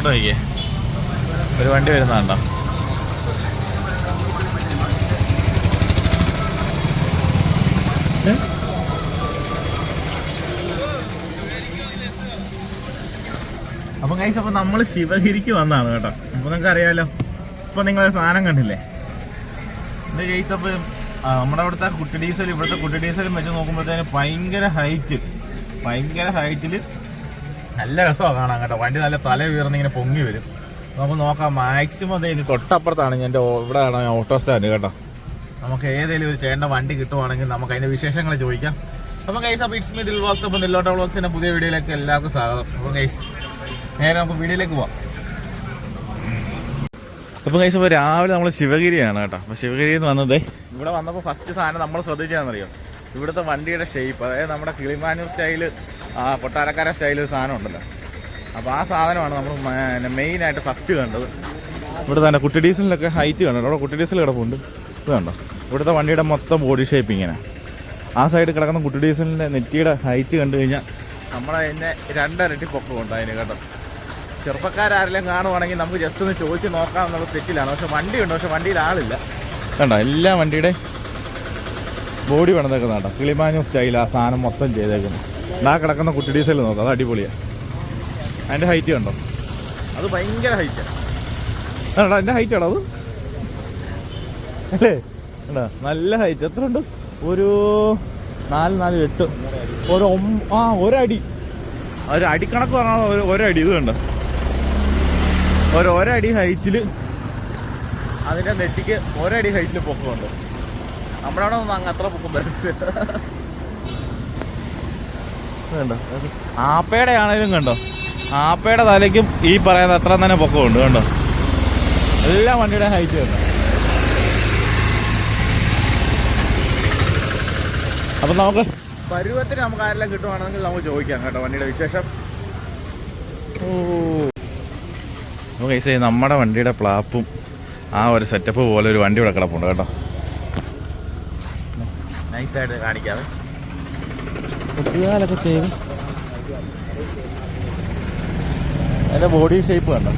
അങ്ങോട്ട് നോക്കിയേ. ഒരു വണ്ടി വരുന്നുണ്ടോ അപ്പൊ കൈസ് അപ്പൊ നമ്മൾ ശിവഗിരിക്ക് വന്നാണ് കേട്ടോ. അപ്പൊ നിങ്ങൾക്ക് അറിയാലോ ഇപ്പൊ നിങ്ങൾ സാധനം കണ്ടില്ലേ? ഇത് കൈസ് അപ്പൊ നമ്മുടെ അവിടുത്തെ കുട്ടി ഡീസൽ ഇവിടുത്തെ കുട്ടി ഡീസലും വെച്ച് നോക്കുമ്പോഴത്തേന് ഭയങ്കര ഹൈറ്റ് ഭയങ്കര ഹൈറ്റിൽ നല്ല രസമാണ് കാണാൻ കേട്ടോ. വണ്ടി നല്ല തല ഉയർന്ന് ഇങ്ങനെ പൊങ്ങി വരും. നമുക്ക് നോക്കാം മാക്സിമം ഇനി തൊട്ടപ്പുറത്താണ് എന്റെ ഇവിടെയാണ് ഓട്ടോ സ്റ്റാൻഡ് കേട്ടോ. നമുക്ക് ഏതെങ്കിലും ഒരു ചേട്ടന്റെ വണ്ടി കിട്ടുവാണെങ്കിൽ നമുക്ക് അതിന്റെ വിശേഷങ്ങൾ ചോദിക്കാം. അപ്പം കൈസ് അപ്പോൾ ഇറ്റ്സ് മീ ദിൽ വ്ളോഗ്സ് അപ്പോൾ പുതിയ വീഡിയോയിലേക്ക് എല്ലാവർക്കും സ്വാഗതം. അപ്പം കൈസ് നേരെ നമുക്ക് വീഡിയോയിലേക്ക് പോവാം. അപ്പം കൈസ് അപ്പോൾ രാവിലെ നമ്മൾ ശിവഗിരിയാണ് കേട്ടോ. അപ്പോൾ ശിവഗിരി എന്ന് വന്നത് ഇവിടെ വന്നപ്പോൾ ഫസ്റ്റ് സാധനം നമ്മൾ ശ്രദ്ധിച്ചാണെന്നറിയോ ഇവിടുത്തെ വണ്ടിയുടെ ഷേപ്പ് അതായത് നമ്മുടെ കിളിമാനൂർ സ്റ്റൈൽ കൊട്ടാരക്കാര പൊട്ടാരക്കാര സ്റ്റൈലിൽ സാധനം ഉണ്ടല്ലോ. അപ്പോൾ ആ സാധനമാണ് നമ്മൾ മെയിനായിട്ട് ഫസ്റ്റ് കണ്ടത്. ഇവിടെ തന്നെ കുട്ടി ഡീസലിനൊക്കെ ഹൈറ്റ് കണ്ടോ? അവിടെ കുട്ടി ഡീസൽ കിടപ്പുണ്ട്. ഇത് കണ്ടോ? ഇവിടുത്തെ വണ്ടിയുടെ മൊത്തം ബോഡി ഷേപ്പ് ഇങ്ങനെ. ആ സൈഡിൽ കിടക്കുന്ന കുട്ടി ഡീസലിന്റെ നെറ്റിയുടെ ഹൈറ്റ് കണ്ടു കഴിഞ്ഞാൽ നമ്മളെ അതിന്റെ രണ്ടരട്ടി പൊക്കമുണ്ട് അതിന് കേട്ടോ. ചെറുപ്പക്കാരെല്ലാം കാണുവാണെങ്കിൽ നമുക്ക് ജസ്റ്റ് ഒന്ന് ചോദിച്ച് നോക്കാം എന്നുള്ള സെറ്റിലാണ് പക്ഷെ വണ്ടിയുണ്ട് പക്ഷെ വണ്ടിയിൽ ആളില്ല. കണ്ടോ? എല്ലാ വണ്ടിയുടെ ബോഡി പണിതേക്കുന്ന കേട്ടോ. കിളിമാനു സ്റ്റൈൽ ആ സാധനം മൊത്തം ചെയ്തേക്കുന്നു ആ കിടക്കുന്ന കുട്ടി ഡീസൽ നോക്കാം അത് അടിപൊളിയാണ് അതിന്റെ ഹൈറ്റ് കണ്ടോ? അത് ഭയങ്കര ഹൈറ്റാണ് ആണോ എന്റെ ഹൈറ്റ് ആണോ അത്? അല്ലേ? കണ്ടോ നല്ല ഹൈറ്റ് എത്ര ഉണ്ട്? ഒരു നാല് നാല് എട്ട്. ഒരു ആ ഒരടി. ഒരു അടിക്കണക്ക് പറഞ്ഞാൽ ഒരു ഒരടി ഇത് കണ്ടോ? ഒരു ഒരടി ഹൈറ്റിൽ അതിന്റെ നെറ്റിക്ക് ഒരടി ഹൈറ്റിൽ പൊക്കമുണ്ട് നമ്മുടെ അവിടെ ഒന്നും അങ്ങ് അത്ര പൊക്കം വരത്തില്ല കണ്ടോ? ആപ്പയുടെ ആണേലും കണ്ടോ? ആപ്പയുടെ തലയ്ക്കും ഈ പറയുന്ന അത്ര തന്നെ പൊക്കമുണ്ട് കണ്ടോ? എല്ലാ വണ്ടിയുടെ ഹൈറ്റ് കണ്ടോ? അപ്പം നമുക്ക് പരുവത്തിന് നമുക്ക് ആരെല്ലാം കിട്ടുവാണെങ്കിൽ നമുക്ക് ചോദിക്കാം കേട്ടോ വണ്ടിയുടെ വിശേഷം. ഓ. നമുക്ക് ഈസേ നമ്മുടെ വണ്ടിയുടെ പ്ലാപ്പും ആ ഒരു സെറ്റപ്പ് പോലെ ഒരു വണ്ടി ഇവിടെ കിടപ്പുണ്ട് കേട്ടോ. നൈസായിട്ട് കാണിക്കാതെ കുത്തിയാലൊക്കെ ചെയ്ത് അതിന്റെ ബോഡി ഷേപ്പ് കണ്ടോ?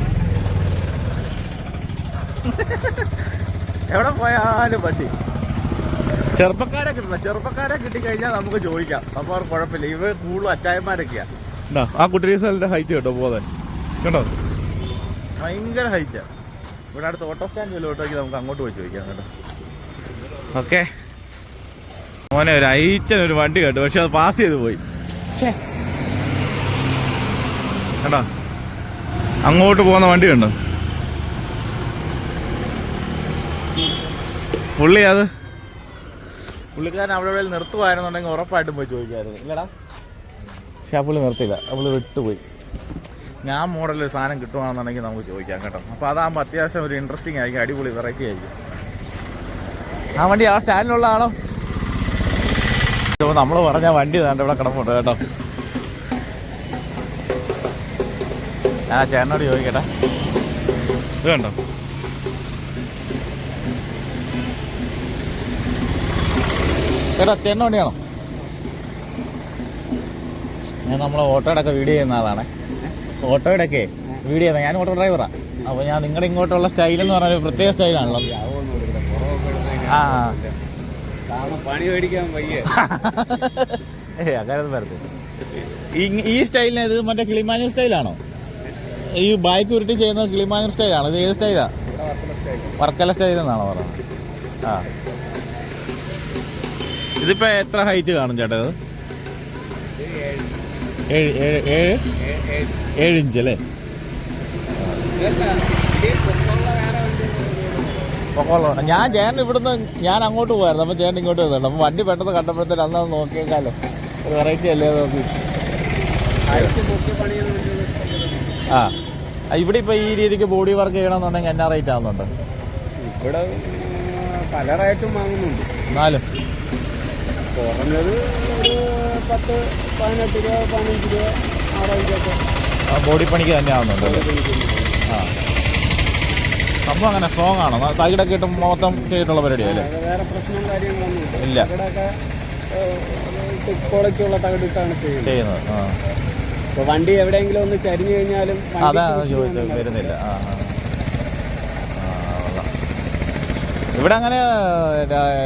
എവിടെ പോയാലും പറ്റി. ചെറുപ്പക്കാരെ കിട്ടണം. ചെറുപ്പക്കാരെ കിട്ടിക്കഴിഞ്ഞാൽ നമുക്ക് ചോദിക്കാം. അപ്പോൾ അവർ കുഴപ്പമില്ല. ഇവർ കൂടുതൽ അച്ചായന്മാരൊക്കെയാ. ആ കുട്ടി ഹൈറ്റ് കേട്ടോ പോകാൻ. കേട്ടോ ഭയങ്കര ഹൈറ്റാ ഇവിടെ അടുത്ത് ഓട്ടോ സ്റ്റാൻഡ് വല്ലോട്ടേക്ക് നമുക്ക് അങ്ങോട്ട് പോയി ചോദിക്കാം കേട്ടോ. ഓക്കെ മോനെ ഒരു ഐറ്റൻ ഒരു വണ്ടി കേട്ടു പക്ഷെ അത് പാസ് ചെയ്ത് പോയി. കേട്ടോ അങ്ങോട്ട് പോകുന്ന വണ്ടി കണ്ടോ? പുള്ളി അത്? പുള്ളിക്കാരൻ അവിടെ ഇവിടെ നിർത്തുമായിരുന്നുണ്ടെങ്കിൽ ഉറപ്പായിട്ടും പോയി ചോദിക്കായിരുന്നു. ഇല്ലടാ. പക്ഷെ ആ പുള്ളി നിർത്തില്ല ആ പുള്ളി വിട്ടുപോയി. ഞാൻ മോഡൽ സാധനം കിട്ടുവാണെന്നുണ്ടെങ്കിൽ നമുക്ക് ചോദിക്കാം കേട്ടോ. അപ്പോൾ അതാകുമ്പോൾ അത്യാവശ്യം ഒരു ഇൻട്രസ്റ്റിംഗ് ആയിരിക്കും അടിപൊളി വെറൈറ്റി ആയിരിക്കും. ആ വണ്ടി ആ സ്റ്റാൻഡിലുള്ള ആളോ? ഇപ്പോൾ നമ്മൾ പറഞ്ഞ വണ്ടി തന്നെ ഇവിടെ കിടപ്പുണ്ട് കേട്ടോ. ഞാൻ ആ ചേട്ടനോട് ചോദിക്കട്ടെ. ഇത് കണ്ടോ? ചേട്ടാ ചേട്ടൻ വണ്ടിയാണോ ഞാൻ നമ്മളെ ഓട്ടോയുടെ ഒക്കെ വീഡിയോ ചെയ്യുന്ന ആളാണ്. ഓട്ടോയുടെ ഒക്കെ വീഡിയോ ചെയ്യുന്ന ഞാൻ ഓട്ടോ ഡ്രൈവറാണ് അപ്പോൾ ഞാൻ നിങ്ങളുടെ ഇങ്ങോട്ടുള്ള സ്റ്റൈൽ എന്ന് പറഞ്ഞാൽ പ്രത്യേക സ്റ്റൈലാണല്ലോ. ആ. പണി മേടിക്കാൻ വയ്യ. ഏ അങ്ങനെ വരട്ടെ ഈ- സ്റ്റൈലിന് ഇത് മറ്റേ കിളിമാനൂർ സ്റ്റൈലാണോ? ഈ ബൈക്ക് ഉരുട്ടി ചെയ്യുന്നത് കിളിമാനൂർ സ്റ്റൈലാണോ. ഇത് ഏത് സ്റ്റൈലാ? വർക്കല സ്റ്റൈൽ എന്നാണോ പറയുന്നത്. ആ. ഇതിപ്പോ എത്ര ഹൈറ്റ് കാണും ചേട്ടാ ഇത്? ഏഴ് ഏഴ് ഏഴ്? ഏഴ് ഇഞ്ച് അല്ലേ? പൊക്കമുള്ള ഞാൻ ചേട്ടൻ ഇവിടുന്ന് ഞാൻ അങ്ങോട്ട് പോയായിരുന്നു. അപ്പം ചേട്ടൻ ഇങ്ങോട്ട് വരുന്നുണ്ട് അപ്പം വണ്ടി പെട്ടെന്ന് കണ്ടപ്പോഴത്തേന് അന്ന് നോക്കിയേക്കാലോ. ഒരു വെറൈറ്റി അല്ലേ നോക്കി? ആ. ആ, ഇവിടെ ഇപ്പോൾ ഈ രീതിക്ക് ബോഡി വർക്ക് ചെയ്യണമെന്നുണ്ടെങ്കിൽ എന്നാ റേറ്റ് ആവുന്നുണ്ട്? ഇവിടെ പല റേറ്റും വാങ്ങുന്നുണ്ട്. എന്നാലും. കുറഞ്ഞത് പത്ത് പതിനെട്ട് രൂപ പതിനഞ്ച് രൂപ ആ ബോഡി പണിക്ക് തന്നെ ആവുന്നുണ്ട്. ആ. സംഭവം അങ്ങനെ സ്ട്രോങ് ആണോ. തൈകിടൊക്കെ ഇട്ട് മൊത്തം ചെയ്തിട്ടുള്ള പരിപാടിയല്ലേ വേറെ പ്രശ്നവും കാര്യങ്ങളൊന്നും ഇല്ല. ഇവിടെയൊക്കെ തകിടിട്ടാണ് ചെയ്യുന്നത്. ഇപ്പൊ വണ്ടി എവിടെയെങ്കിലും ഒന്ന് ചരിഞ്ഞു കഴിഞ്ഞാലും അതാണ് ചോദിച്ചത്. വരുന്നില്ല. ഇവിടെ അങ്ങനെ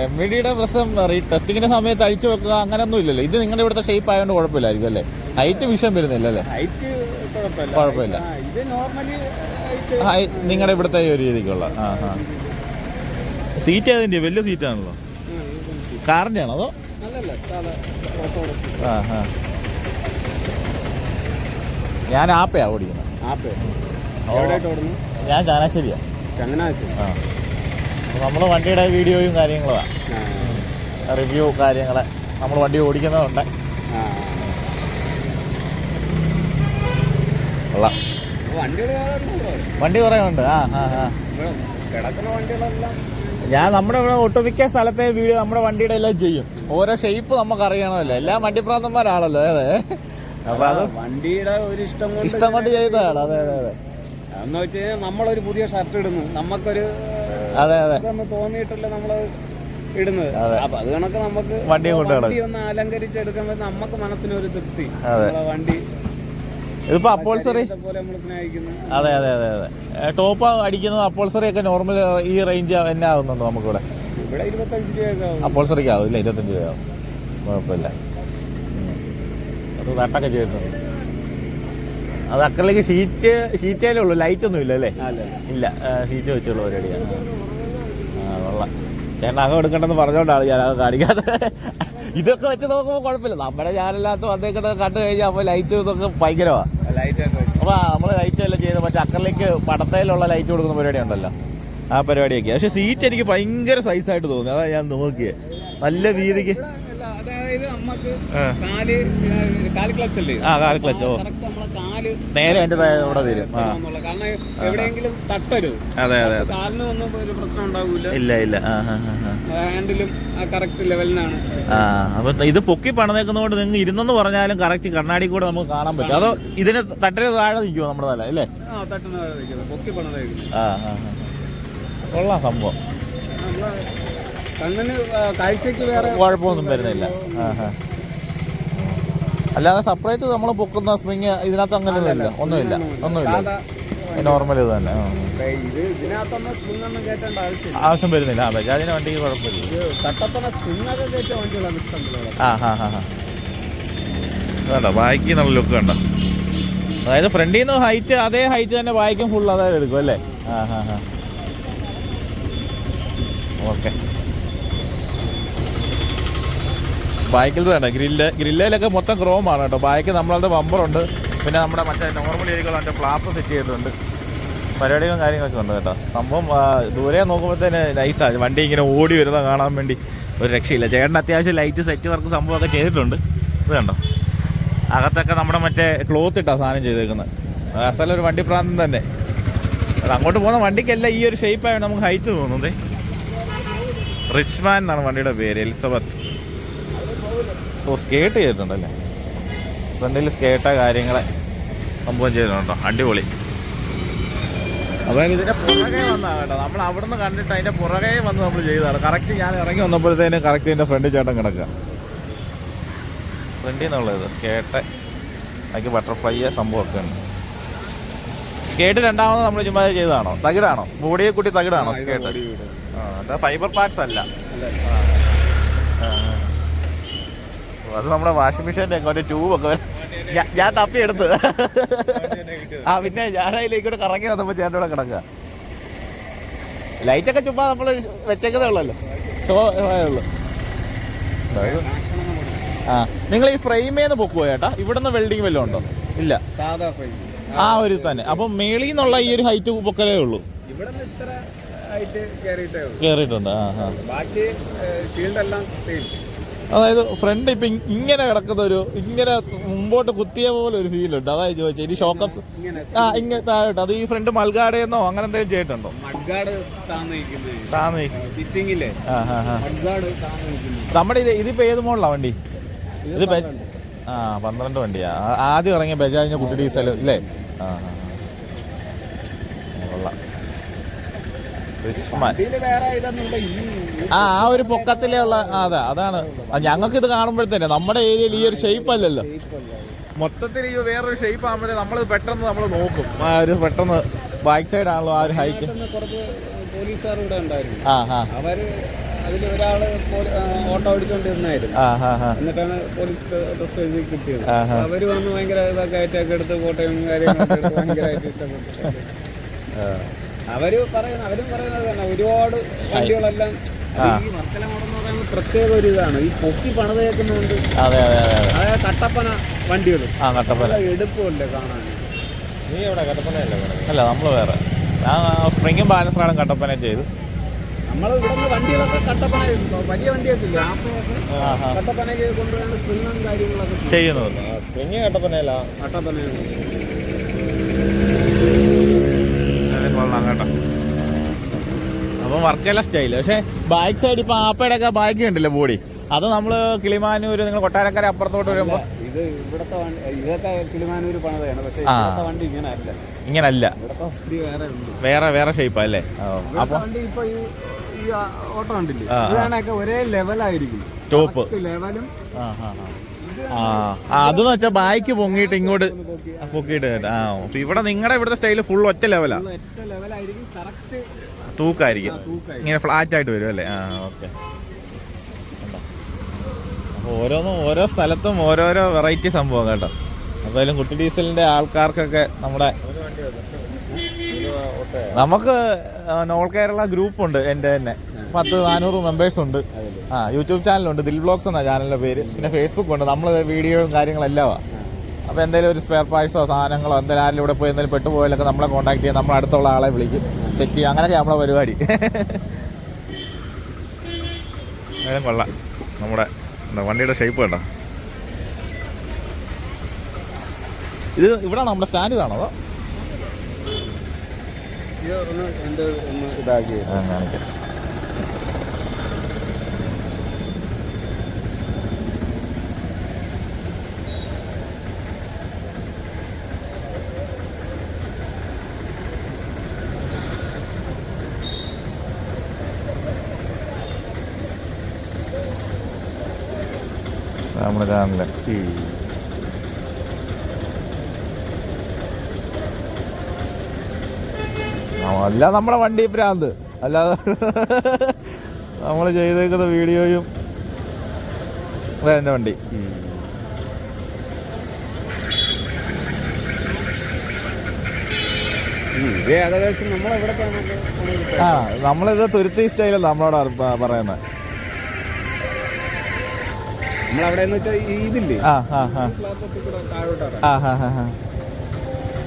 എം വി ഡിയുടെ പ്രശ്നം ടെസ്റ്റിങ്ങിന്റെ സമയത്ത് അഴിച്ചു വെക്കുക അങ്ങനെയൊന്നും ഇല്ലല്ലോ. ഇത് നിങ്ങളുടെ ഇവിടുത്തെ ഷേപ്പ് ആയതുകൊണ്ട് കുഴപ്പമില്ലായിരിക്കും അല്ലേ? ഹൈറ്റ് വിഷയം വരുന്നില്ല അല്ലേ? ഹൈറ്റ് കുഴപ്പമില്ല. ഇത് നോർമലി നിങ്ങളുടെ ഇവിടുത്തെ ഒരു രീതിക്കുള്ള. ആ ആ. സീറ്റ് ഏതിന്റെ? വലിയ സീറ്റാണല്ലോ. കാറിന്റെ ആണോ അതോ ആ ആ. ഞാൻ ആപ്പയാ ഓടിക്കുന്നത് ഞാൻ ചങ്ങനാശ്ശേരിയാ. ചങ്ങനാശ്ശേരി. ആ. നമ്മൾ വണ്ടിയുടെ വീഡിയോയും കാര്യങ്ങളുമാണ് റിവ്യൂ കാര്യങ്ങൾ നമ്മൾ വണ്ടി ഓടിക്കുന്നതുണ്ട്. കൊള്ളാം. വണ്ടി കുറേ ഉണ്ട്. ആ ആ ഞാൻ നമ്മുടെ ഇവിടെ ഒട്ടുമിക്ക സ്ഥലത്തെ വീഡിയോ നമ്മുടെ വണ്ടിയുടെ എല്ലാം ചെയ്യും. ഓരോ ഷേപ്പ് നമുക്ക് അറിയണമല്ലോ എല്ലാ വണ്ടിപ്രാന്തന്മാരാണല്ലോ അതെ അപ്പൊ അത് വണ്ടിയുടെ ഒരു ഇഷ്ടം കൊണ്ട് ഇഷ്ടം കൊണ്ട് ചെയ്തതാണ് അതെ അതെ അതെ. എന്ന് വെച്ച് കഴിഞ്ഞാൽ നമ്മളൊരു പുതിയ ഷർട്ട് ഇടുന്നു. നമുക്കൊരു അതെ അതെ. തോന്നിയിട്ടല്ലേ നമ്മൾ ഇടുന്നത്. അപ്പൊ അത് കണക്ക് നമുക്ക് വണ്ടി ഒന്ന് അലങ്കരിച്ചെടുക്കുമ്പോൾ നമുക്ക് മനസ്സിനൊരു തൃപ്തി. വണ്ടി ഇതിപ്പോ അപ്പോൾസറി അതെ അതെ അതെ അതെ. ടോപ്പ് അടിക്കുന്നത് അപ്പോൾസറി ഒക്കെ നോർമൽ ഈ റേഞ്ച് തന്നെ ആകുന്നുണ്ട് നമുക്കിവിടെ? ആവും. അപ്പോൾസറിക്ക് ആവും ഇല്ല ഇരുപത്തഞ്ച് രൂപയാവും കുഴപ്പമില്ല. ഉം. അത് നട്ടൊക്കെ ചെയ്തിട്ടുണ്ട്. അത് അക്കറിലേക്ക് ഷീറ്റ് ഷീറ്റേലേ ഉള്ളൂ ലൈറ്റ് ഒന്നും ഇല്ല അല്ലേ? ഇല്ല. ഷീറ്റ് വെച്ചുള്ള പരിപാടിയാണ്. ആ കൊള്ളാം. ചേട്ടൻ അകം എടുക്കണ്ടെന്ന് പറഞ്ഞോണ്ടാണ് ഞാൻ അത് കാണിക്കാതെ ഇതൊക്കെ വെച്ച് നോക്കുമ്പോൾ കുഴപ്പമില്ല. നമ്മുടെ ചാനലിനകത്ത് വന്നേക്കുന്നത് കണ്ടു കഴിഞ്ഞാൽ അപ്പോൾ ലൈറ്റ് ഇതൊക്കെ ഭയങ്കരമാണ് അപ്പോൾ നമ്മൾ ലൈറ്റ് എല്ലാം ചെയ്ത് മറ്റേ അക്കറിലേക്ക് പടത്തയിലുള്ള ലൈറ്റ് കൊടുക്കുന്ന പരിപാടി ഉണ്ടല്ലോ. ആ പരിപാടിയൊക്കെ. പക്ഷെ സീറ്റ് എനിക്ക് ഭയങ്കര സൈസായിട്ട് തോന്നി അതാ ഞാൻ നോക്കിയത് നല്ല വീതിക്ക് നേരെ ഇവിടെ വരും. എവിടെയെങ്കിലും തട്ടരുത്. അതെ അതെ കാലിന് ഒന്നും ഒരു പ്രശ്നം ഉണ്ടാവില്ല ഇല്ല ഇല്ല. ഹാൻഡിലും ആ കറക്റ്റ് ലെവലിനാണ് ആ അപ്പൊ ഇത് പൊക്കി പണിതേക്കുന്നതുകൊണ്ട് നിങ്ങൾ ഇരുന്നെന്ന് പറഞ്ഞാലും കറക്റ്റ് കണ്ണാടി കൂടെ നമുക്ക് കാണാൻ പറ്റും. അതോ ഇതിന് തട്ടിന് താഴെ നിൽക്കുമോ നമ്മുടെ തല അല്ലേ? ആ തട്ടുന്ന നിൽക്കുന്നത് പൊക്കി പണിതേക്കുന്നത് ആ ആ ആ. കൊള്ളാം സംഭവം. കണ്ണിന് ആ, കാഴ്ചക്ക് വേറെ കുഴപ്പമൊന്നും വരുന്നില്ല. അല്ലാതെ സെപ്പറേറ്റ് നമ്മൾ പൊക്കുന്ന സ്പ്രിങ് ഇതിനകത്ത് അങ്ങനെ ഒന്നുമില്ല. ഒന്നുമില്ല. ഒന്നുമില്ല. നോർമൽ ഇത് തന്നെ. ആവശ്യം വരുന്നില്ല. ആ ബജാജിന് വണ്ടിക്ക് കുഴപ്പമില്ല. ആ ഹാ ഹാ ഹാ വേണ്ട ബാക്കി നല്ല ലുക്ക് കണ്ടോ? അതായത് ഫ്രണ്ടിൽ നിന്ന് ഹൈറ്റ് അതേ ഹൈറ്റ് തന്നെ ബാക്കും ഫുൾ അതായത് എടുക്കും അല്ലേ? ആ ഹാ ഹാ ഓക്കെ. ബാക്കിൽ തന്നെ. ഗ്രില്ല് ഗ്രില്ലയിലൊക്കെ മൊത്തം ക്രോമാണ് കേട്ടോ. ബൈക്ക് നമ്മളത് ബമ്പറുണ്ട് പിന്നെ നമ്മുടെ മറ്റേ നോർമൽ ഏരിയകൾ മറ്റേ ഫ്ലാപ്പ് സെറ്റ് ചെയ്തിട്ടുണ്ട്. പരിപാടികളും കാര്യങ്ങളൊക്കെ ഉണ്ട് കേട്ടോ. സംഭവം ദൂരെ നോക്കുമ്പോൾ തന്നെ നൈസാണ് വണ്ടി ഇങ്ങനെ ഓടി വരുന്നത് കാണാൻ വേണ്ടി ഒരു രക്ഷയില്ല. ചേട്ടൻ അത്യാവശ്യം ലൈറ്റ് സെറ്റ് വർക്ക് സംഭവമൊക്കെ ചെയ്തിട്ടുണ്ട്. ഇത് കണ്ടോ? അകത്തൊക്കെ നമ്മുടെ മറ്റേ ക്ലോത്ത് ഇട്ടാ സാധനം ചെയ്തേക്കുന്നത്. അസല ഒരു വണ്ടി പ്രാന്തം തന്നെ. അങ്ങോട്ട് പോകുന്ന വണ്ടിക്കല്ല ഈ ഒരു ഷേപ്പായ നമുക്ക് ഹൈറ്റ് തോന്നുന്നത്. റിച്ച്മാൻ എന്നാണ് വണ്ടിയുടെ പേര് എലിസബത്ത്. ഓ സ്കേട്ട് ചെയ്തിട്ടുണ്ടല്ലേ? ഫ്രണ്ടിൽ സ്കേട്ട കാര്യങ്ങളെ. സംഭവം ചെയ്തിട്ടുണ്ടോ അടിപൊളി. അപ്പോൾ ഇതിന്റെ പുറകെ വന്നതാണ് കേട്ടോ. നമ്മൾ അവിടുന്ന് കണ്ടിട്ട് അതിന്റെ പുറകെ വന്ന് നമ്മൾ ചെയ്തതാണ്. കറക്റ്റ് ഞാൻ ഇറങ്ങി വന്നപ്പോഴത്തേന് കറക്റ്റ് ഇതിന്റെ ഫ്രണ്ട് ചേട്ടൻ കിടക്കുക. ഫ്രണ്ടിൽ നിന്നുള്ളത് സ്കേട്ട് അതിക്ക് ബട്ടർഫ്ലൈ സംഭവമൊക്കെ ഉണ്ട്. സ്കേട്ട് രണ്ടാമത് നമ്മൾ ചുമ്മാ ചെയ്തതാണോ? തകിടാണോ? ബോഡിയെ കൂട്ടി തകിടാണോ സ്കേട്ട് ആ അതാ ഫൈബർ പാർട്സ് അല്ല. ആ. അത് നമ്മുടെ വാഷിംഗ് മെഷീന്റെ ഒക്കെ ഒരു ട്യൂബൊക്കെ ഞാൻ- ഞാൻ തപ്പി എടുത്ത്. ആ പിന്നെ ഞാൻ അതിലേക്കൂടെ കറങ്ങി വന്നപ്പോൾ ചേട്ടൻ ഇവിടെ കിടക്കുക. ലൈറ്റൊക്കെ ചുമ്മാ നമ്മൾ വെച്ചേക്കുന്നേ ഉള്ളല്ലോ. ഷോ ഉള്ളു. ആ നിങ്ങൾ ഈ ഫ്രെയിമേന്ന് പൊക്കുവോ ചേട്ടാ? ഇവിടുന്ന് വെൽഡിങ് വല്ലതും ഉണ്ടോ? ഇല്ല. സാധാ ഫ്രെയിം ആ ഒരു തന്നെ. അപ്പം മേളിൽ നിന്നുള്ള ഈ ഒരു ഹൈറ്റ് പൊക്കലേ ഉള്ളൂ. കയറിയിട്ടുണ്ട് ആ ബാക്കി ഷീൽഡ് എല്ലാം അതായത് ഫ്രണ്ട് ഇപ്പൊ ഇങ്ങനെ കിടക്കുന്ന ഒരു ഇങ്ങനെ മുമ്പോട്ട് കുത്തിയ പോലെ ഒരു ഫീൽ ഉണ്ട്. അതായത് ചോദിച്ചത് ഇനി ഷോക്കപ്സ് ആ ഇങ്ങനെ താഴോട്ട്. അത് ഈ ഫ്രണ്ട് മൽഗാടയെന്നോ അങ്ങനെ എന്തെങ്കിലും ചെയ്തിട്ടുണ്ടോ? നമ്മുടെ ഇത് ഇതിപ്പോ ഏത് മോഡലാ വണ്ടി? ഇത് ആ പന്ത്രണ്ട് വണ്ടിയാ. ആദ്യം ഇറങ്ങിയ ബജാജിന്റെ കുട്ടി ഡീസൽ ഇല്ലേ? ആ. കൊള്ളാം റിച്ച്മാൻ ഇതിൽ വേറെ ഇതൊന്നുമില്ല ഈ ആ ആ ഒരു പൊക്കത്തിലേ ഉള്ള അതെ അതാണ്. ഞങ്ങൾക്ക് ഇത് കാണുമ്പോഴത്തേനെ നമ്മുടെ ഏരിയയിൽ ഈ ഒരു ഷേപ്പ് അല്ലല്ലോ. മൊത്തത്തിൽ ഈ വേറൊരു ഷേപ്പ് ആകുമ്പോഴേ നമ്മൾ പെട്ടെന്ന് നമ്മൾ നോക്കും. ആ ഒരു പെട്ടെന്ന് ബാക്ക് സൈഡ് ആണല്ലോ ആ ഒരു ഹൈക്ക് പോലീസുകാർ ഇവിടെ ഉണ്ടായിരുന്നു. അവർ അതിൽ ഒരാൾ ഓട്ടോ ഓടിച്ചോണ്ടിരുന്നായിരുന്നു എന്നിട്ടാണ് പോലീസ് എഴുതി കിട്ടിയത്. അവർ വന്ന് ഭയങ്കര ഇതൊക്കെ ആയിട്ടൊക്കെ എടുത്ത് ഫോട്ടോയും കാര്യങ്ങളൊക്കെ ഭയങ്കരമായിട്ട് ഇഷ്ടപ്പെട്ടു. അവർ പറയുന്ന അവരും പറയുന്നത് തന്നെ ഒരുപാട് വണ്ടികളെല്ലാം ഈ വർക്കല മോഡൽ എന്ന് പറയുമ്പോൾ പ്രത്യേക ഒരു ഇതാണ്. ഈ പൊക്കി പണിത് കേൾക്കുന്നതുകൊണ്ട് അതെ അതെ അതെ അതെ. അതായത് കട്ടപ്പന വണ്ടികൾ. ആ കട്ടപ്പന. എടുപ്പല്ലേ കാണാൻ? നീ എവിടെ? കിടക്കുന്നത് അല്ല നമ്മൾ വേറെ. ഞാൻ സ്പ്രിങ്ങും ബാലൻസ് റാഡും കട്ടപ്പന ചെയ്തു. നമ്മൾ ഇവിടുന്ന് വണ്ടികളൊക്കെ കട്ടപ്പന വലിയ വണ്ടിയൊക്കെ ഇല്ല? കട്ടപ്പനയ്ക്ക് കൊണ്ടുപോയാണ് സ്പ്രിങ്ങും കാര്യങ്ങളൊക്കെ ചെയ്യും. ചെയ്യുന്നത് സ്പ്രിങ് കട്ടപ്പനയല്ല കട്ടപ്പനയാണ് അതിന് കൊള്ളാം കേട്ടോ അപ്പം വർക്കല്ല സ്റ്റൈൽ. പക്ഷേ ബാക്ക് സൈഡ് ഇപ്പൊ ആപ്പയുടെ ഒക്കെ ബാക്ക് ഉണ്ടല്ലോ ബോഡി അത് നമ്മൾ കിളിമാനൂര് നിങ്ങൾ കൊട്ടാരക്കര അപ്പുറത്തോട്ട് വരുമ്പോൾ ഇത് ഇവിടുത്തെ വണ്ടി ഇതൊക്കെ കിളിമാനൂര് പണിതയാണ് പക്ഷെ. ഇവിടത്തെ വണ്ടി ഇങ്ങനല്ല. ഇങ്ങനല്ല. വേറെ വേറെ ഷേപ്പ് അല്ലേ? അപ്പൊ വണ്ടി ഇപ്പൊ ഈ ഈ ആ ഓട്ടോ. ഇതാണൊക്കെ ഒരേ ലെവലായിരിക്കും ടോപ്പ് ലെവലും ആ അതെന്ന് വെച്ചാൽ ബാക്ക് പൊങ്ങിയിട്ട് ഇങ്ങോട്ട് പൊക്കിയിട്ട് ആ അപ്പൊ ഇവിടെ നിങ്ങളുടെ ഇവിടുത്തെ സ്റ്റൈൽ ഫുൾ ഒറ്റ ലെവലാ തൂക്കായിരിക്കും. തൂക്കായി ഇങ്ങനെ ഫ്ലാറ്റ് ആയിട്ട് വരും അല്ലേ? ആ ഓക്കെ ഓരോന്നും ഓരോ സ്ഥലത്തും ഓരോരോ വെറൈറ്റി സംഭവം കേട്ടോ. എന്തായാലും കുട്ടി ഡീസലിന്റെ ആൾക്കാർക്കൊക്കെ നമ്മുടെ നമുക്ക് നോൾ കേരള ഗ്രൂപ്പ് ഉണ്ട് എന്റെ തന്നെ. പത്ത് നാനൂറ് മെമ്പേഴ്സ് ഉണ്ട്. ആ യൂട്യൂബ് ചാനലുണ്ട് ദിൽ ബ്ലോഗ്സ് എന്ന ചാനലിന്റെ പേര്. പിന്നെ ഫേസ്ബുക്ക് ഉണ്ട് നമ്മൾ വീഡിയോയും കാര്യങ്ങളെല്ലാം അപ്പോൾ എന്തെങ്കിലും ഒരു സ്പെയർ പാർട്സോ സാധനങ്ങളോ എന്തെങ്കിലും ആരെങ്കിലും ഇവിടെ പോയി എന്തെങ്കിലും പെട്ടുപോയാലൊക്കെ നമ്മളെ കോൺടാക്ട് ചെയ്യാൻ നമ്മൾ അടുത്തുള്ള ആളെ വിളിക്കും സെറ്റ് ചെയ്യും അങ്ങനെയൊക്കെ നമ്മളെ പരിപാടി. ഏതായാലും കൊള്ളാം. നമ്മുടെ എന്താ വണ്ടിയുടെ ഷേപ്പ് കേട്ടോ ഇത് ഇവിടെ നമ്മുടെ സ്റ്റാൻഡ് ഇതാണോ അതോ ഇത് ഒന്ന് എന്റെ ഒന്ന് ഇതാക്കി ആ, കാണിക്കാം നമ്മുടെ അല്ല നമ്മുടെ വണ്ടി ഭ്രാന്ത് അല്ലാതെ നമ്മൾ ചെയ്തേക്കുന്ന വീഡിയോയും അതെ എന്റെ വണ്ടി. ആ നമ്മളിത് തുരുത്തി സ്റ്റൈലല്ല നമ്മളോട് പറയുന്നത്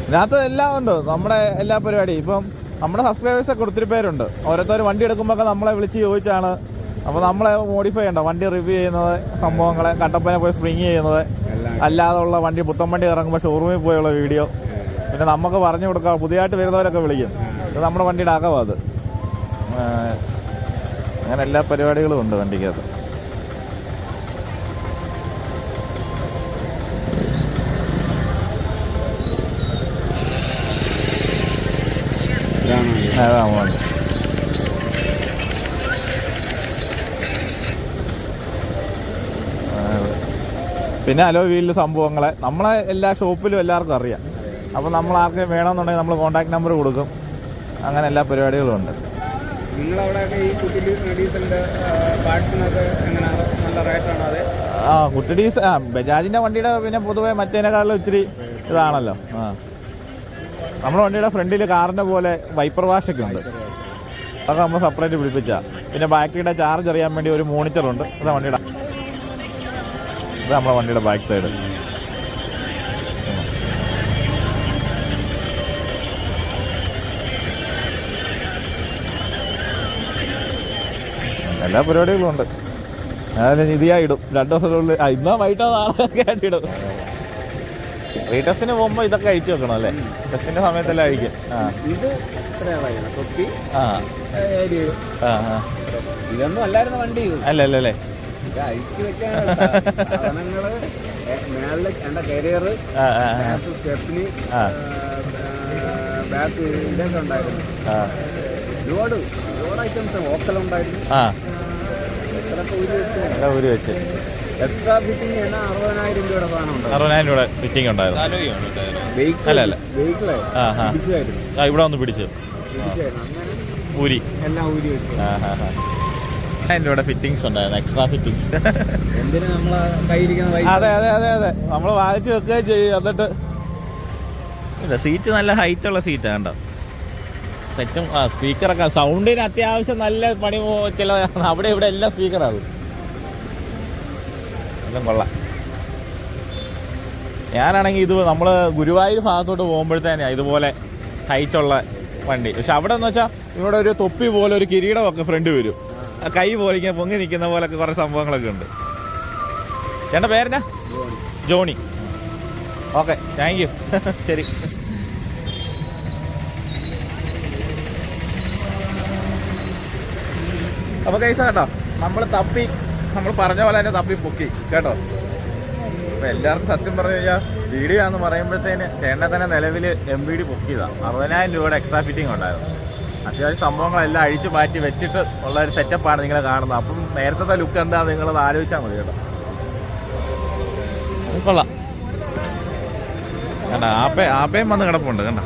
ഇതിനകത്ത് എല്ലാം ഉണ്ട്. നമ്മുടെ എല്ലാ പരിപാടിയും. ഇപ്പം നമ്മുടെ സബ്സ്ക്രൈബേഴ്സൊക്കെ ഒത്തിരി പേരുണ്ട്. ഓരോരുത്തർ വണ്ടി എടുക്കുമ്പോൾ നമ്മളെ വിളിച്ച് ചോദിച്ചാണ്. അപ്പോൾ നമ്മളെ മോഡിഫൈ ചെയ്യണ്ട. വണ്ടി റിവ്യൂ ചെയ്യുന്നത് സംഭവങ്ങളെ കട്ടപ്പന പോയി സ്പ്രിങ് ചെയ്യുന്നത് അല്ലാതെയുള്ള വണ്ടി പുത്തൻ വണ്ടി ഇറങ്ങുമ്പോൾ ഷോറൂമിൽ പോയുള്ള വീഡിയോ പിന്നെ നമുക്ക് പറഞ്ഞു കൊടുക്കാം പുതിയതായിട്ട് വരുന്നവരൊക്കെ വിളിക്കും. ഇത് നമ്മുടെ വണ്ടിയുടെ അകവാ അത്. അങ്ങനെ എല്ലാ പരിപാടികളും ഉണ്ട് വണ്ടിക്കകത്ത്. അതാ അതെ. പിന്നെ അലോ വീലിൽ സംഭവങ്ങളെ. നമ്മളെ എല്ലാ ഷോപ്പിലും എല്ലാവർക്കും അറിയാം. അപ്പോൾ നമ്മൾ ആർക്കും വേണമെന്നുണ്ടെങ്കിൽ നമ്മൾ കോൺടാക്ട് നമ്പർ കൊടുക്കും. അങ്ങനെ എല്ലാ പരിപാടികളും ഉണ്ട്. ആ കുട്ടി ഡീസ് ആ ബജാജിന്റെ വണ്ടിയുടെ പിന്നെ പൊതുവേ മറ്റേനേക്കാളും ഇച്ചിരി ഇതാണല്ലോ. ആ. നമ്മുടെ വണ്ടിയുടെ ഫ്രണ്ടിൽ കാറിന്റെ പോലെ വൈപ്പർ വാഷൊക്കെ ഉണ്ട്. അതൊക്കെ നമ്മൾ സെപ്പറേറ്റ് പിടിപ്പിച്ച. പിന്നെ ബാറ്ററിയുടെ ചാർജ് അറിയാൻ വേണ്ടി ഒരു മോണിറ്റർ ഉണ്ട്. അതാ വണ്ടിയുടെ ഇത് നമ്മുടെ വണ്ടിയുടെ ബാക്ക് സൈഡ് എല്ലാ പരിപാടികളും ഉണ്ട്. ഞാൻ ഇതിയായി ഇടും. രണ്ടു ദിവസത്തിനുള്ളിൽ ഇന്നാ വൈകിട്ടോ നാളെ ആയിട്ട് റീടെസ്റ്റിന് പോകുമ്പോൾ ഇതൊക്കെ അഴിച്ചു വെക്കണം അല്ലേ? ടെസ്റ്റിന്റെ സമയത്തെല്ലാം അഴിക്കും ആ. ഇത് ആ. ഏരിയ ആ ആ. ഇതൊന്നും അല്ലായിരുന്നു വണ്ടി ഇത്. അല്ല അല്ല അല്ലേ? ഇത് വെക്കാൻ സാധനങ്ങൾ മേളിൽ എന്റെ കരിയർ ആ ആ ആ, ബാക്ക് സ്റ്റെപ്പിന് ആ. ബാക്ക് ഇതൊക്കെ ഉണ്ടായിരുന്നു. ആ. ഒരുപാട് ഒരുപാട് ഐറ്റംസ് ഓക്കലുണ്ടായിരുന്നു. ആ. എത്രയൊക്കെ ഊരി വെച്ചു. എല്ലാം ഊരി വെച്ച്. എക്സ്ട്രാ ഫിറ്റിംഗ് തന്നെ അറുപതിനായിരം രൂപയുടെ സാധനം ഉണ്ട് അറുപതിനായിരം രൂപ ഫിറ്റിംഗ് ഉണ്ടായിരുന്നു. അല്ല, അല്ല. ആ ഇവിടെ ഒന്ന് പിടിച്ചു. ഊരി. എല്ലാം വെച്ചു. ഇവിടെ ഫിറ്റിങ്സ് ഉണ്ടായിരുന്നു എക്സ്ട്രാ ഫിറ്റിംഗ്സ് അതെ അതെ അതെ അതെ. നമ്മൾ വാങ്ങിച്ചു വെക്കുകയും ചെയ്യും എന്നിട്ട്. ഇല്ല സീറ്റ് നല്ല ഹൈറ്റ് ഉള്ള സീറ്റാണ് കണ്ടോ സെറ്റും ആ സ്പീക്കറൊക്കെ സൗണ്ടിന് അത്യാവശ്യം നല്ല പണി ചില അവിടെ ഇവിടെ എല്ലാം സ്പീക്കറാകും എല്ലാം കൊള്ളാം. ഞാനാണെങ്കിൽ ഇത് നമ്മൾ ഗുരുവായൂർ ഭാഗത്തോട്ട് പോകുമ്പോഴത്തേനെ ഇതുപോലെ ഹൈറ്റുള്ള വണ്ടി. പക്ഷെ അവിടെ എന്ന് വെച്ചാൽ ഇവിടെ ഒരു തൊപ്പി പോലെ ഒരു കിരീടമൊക്കെ ഫ്രണ്ട് വരും. കൈ പോലെ ഇങ്ങനെ പൊങ്ങി നിൽക്കുന്ന പോലൊക്കെ കുറേ സംഭവങ്ങളൊക്കെ ഉണ്ട്. ചേട്ടന്റെ പേരെന്നാ? ജോണി. ഓക്കെ താങ്ക് യു ശരി. അപ്പോൾ കൈസ കേട്ടോ. നമ്മൾ തപ്പി നമ്മൾ പറഞ്ഞ പോലെ തന്നെ തപ്പി പൊക്കി കേട്ടോ? അപ്പൊ എല്ലാവർക്കും സത്യം പറഞ്ഞു കഴിഞ്ഞാൽ വീഡിയോ എന്ന് പറയുമ്പോഴത്തേന് ചേട്ടനെ തന്നെ നിലവിൽ എം ബി ഡി പൊക്കിയതാണ് അറുപതിനായിരം രൂപയുടെ എക്സ്ട്രാ ഫിറ്റിംഗ് ഉണ്ടായിരുന്നു. അത്യാവശ്യം സംഭവങ്ങളെല്ലാം അഴിച്ചു മാറ്റി വെച്ചിട്ട് ഉള്ള ഒരു സെറ്റപ്പാണ് നിങ്ങൾ കാണുന്നത്. അപ്പം നേരത്തെ ലുക്ക് എന്താ നിങ്ങളത് ആലോചിച്ചാൽ മതി കേട്ടോ. കൊള്ളാം. കണ്ട ആപ്പേ ആപ്പയും വന്ന് കിടപ്പുണ്ട് കണ്ട?